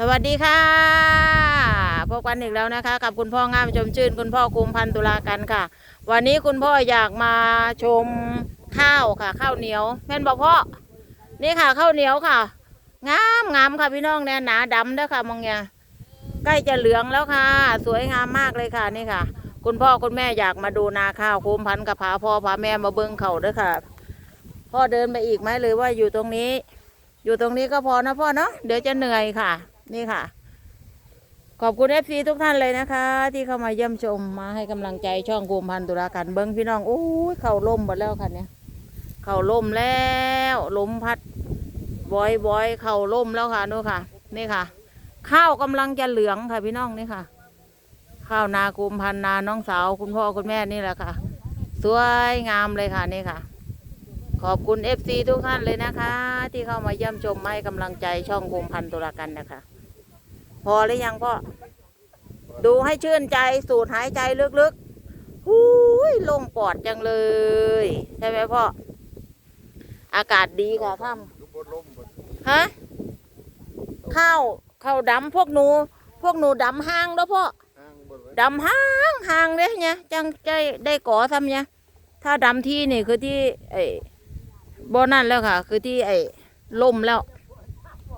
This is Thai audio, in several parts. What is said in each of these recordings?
สวัสดีค่ะพบกันอีกแล้วนะคะ กับคุณพ่องามชมชื่น คุณพ่อคุมพันตุลากันค่ะ วันนี้คุณพ่ออยากมาชมข้าวค่ะ ข้าวเหนียวแม่นบอกพ่อนี่ค่ะข้าวเหนียวค่ะงามงามค่ะพี่น้องเนี่ยหนาดำเด้อค่ะมองเนี่ยใกล้จะเหลืองแล้วค่ะ สวยงามมากเลยค่ะนี่ค่ะ คุณพ่อคุณแม่อยากมาดูนาข้าวคุมพันกับพาพ่อพาแม่มาเบิ้งเขาด้อค่ะ พ่อเดินไปอีกไหมหรือว่าอยู่ตรงนี้ อยู่ตรงนี้ก็พอนะพ่อเนาะเดี๋ยวจะเหนื่อยค่ะ นี่ค่ะ ขอบคุณเอฟซีทุกท่านเลยนะคะ ที่เข้ามาเยี่ยมชมมาให้กำลังใจช่องกุมพันตุลาการเบิ้งพี่น้องโอ้ยเข่าล่มหมดแล้วค่ะเนี่ยเข่าล่มแล้วลมพัดบอยบอยเข่าล่มแล้วค่ะนู่นค่ะ นี่ค่ะ ข้าวกำลังจะเหลืองค่ะพี่น้องนี่ค่ะ ข้าวนากุมพันนาน้องสาวคุณพ่อคุณแม่นี่แหละค่ะ สวยงามเลยค่ะนี่ค่ะขอบคุณเอฟซีทุกท่านเลยนะคะ ที่เข้ามาเยี่ยมชมมาให้กำลังใจช่องกุมพันตุลากันนะคะ อหรือยังพ่อ ดูให้ชื่นใจสูดหายใจลึกๆหูยโลงปอดจังเลย ใช่ไหมพ่อ อากาศดีค่ะท่านฮะข้าวข้าวดำพวกหนู พวกหนูดำห้างแล้วพ่อดำห้างห้างเด้เนี่ยจังใจได้ก่อทำเนี่ยถ้าดำที่นี่คือที่ไอ้บ่อนั่นแล้วค่ะ คือที่ไอ้ล่มแล้ว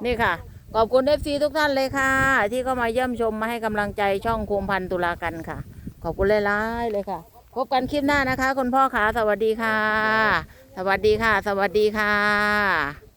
นี่ค่ะ ขอบคุณเอฟซีทุกท่านเลยค่ะ ที่เข้ามาเยี่ยมชมมาให้กำลังใจช่องคุมพันตุลากันค่ะ ขอบคุณหลายๆเลยค่ะ พบกันคลิปหน้านะคะ คุณพ่อขาสวัสดีค่ะ สวัสดีค่ะ สวัสดีค่ะ